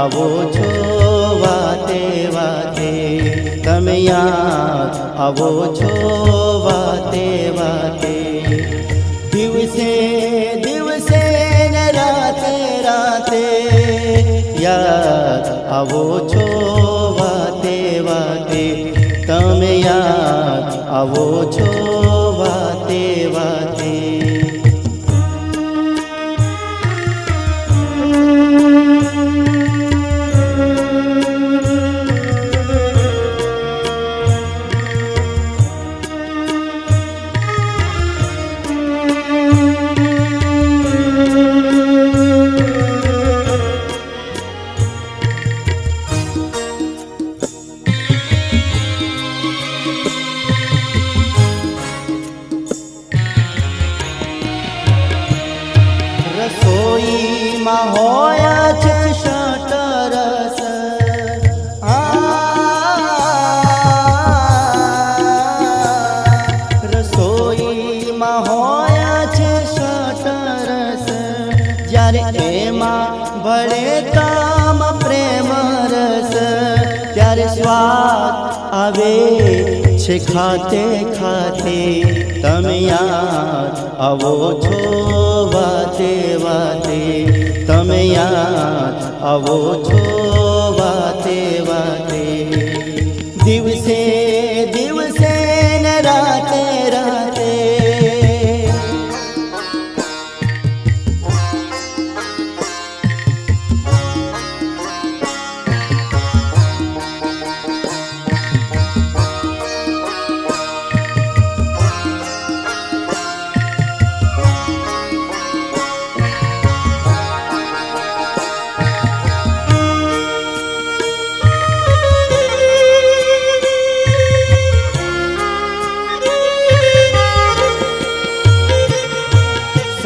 આવો છો વાતે વાતે. તમે યાદ આવો છો વાતે વાતે. દિવસે દિવસે ને રાતે રાતે. યાદ આવો છો વાતે વાતે. તમે યાદ આવો છો રસોઈમાં હોય છે શટરસ રસોઈમાં હોય છે શટરસ જ્યારે એમાં ભળે કામ પ્રેમ રસ. ત્યારે સ્વાદ આવે છે ખાતે ખાતે તમે યાદ આવો છો? વાતે વાતે તમે યાદ આવો છો?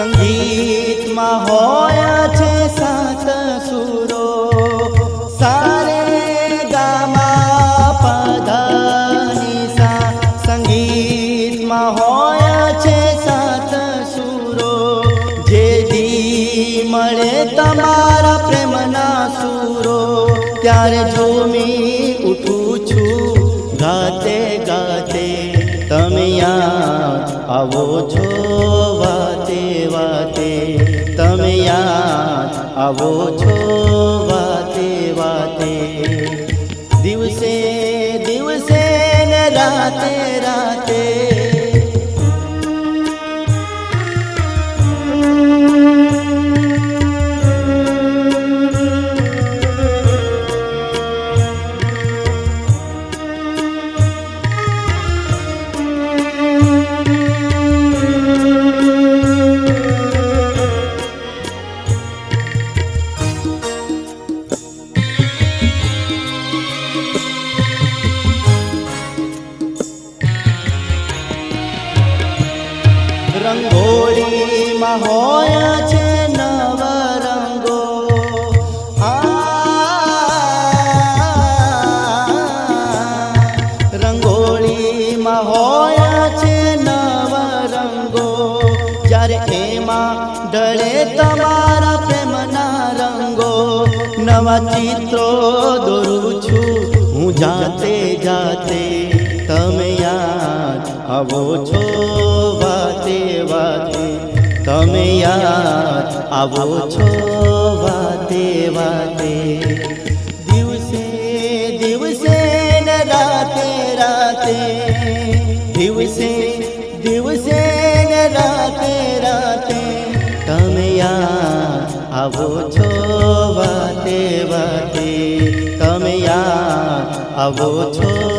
સંગીતમાં હોય છે સાત સુરો. સારે ગામા પધની સા સંગીતમાં હોય છે સાત સુરો. જે દી મળે તમારા પ્રેમના સુરો. ત્યારે ઝૂમી ઉઠું છું, ગાતે ગાતે તમે યાદ આવો છો વાતે. યાદ નવા ચિત્રો દોરું છું હું જાતે જાતે. તમે યાદ આવો છો. આવો છો વાતે વાતે. દિવસે દિવસે ને રાતે રાતે. દિવસે દિવસે ને રાતે રાતે. તમે આવો છો વાતે વાતે. તમે આવો છો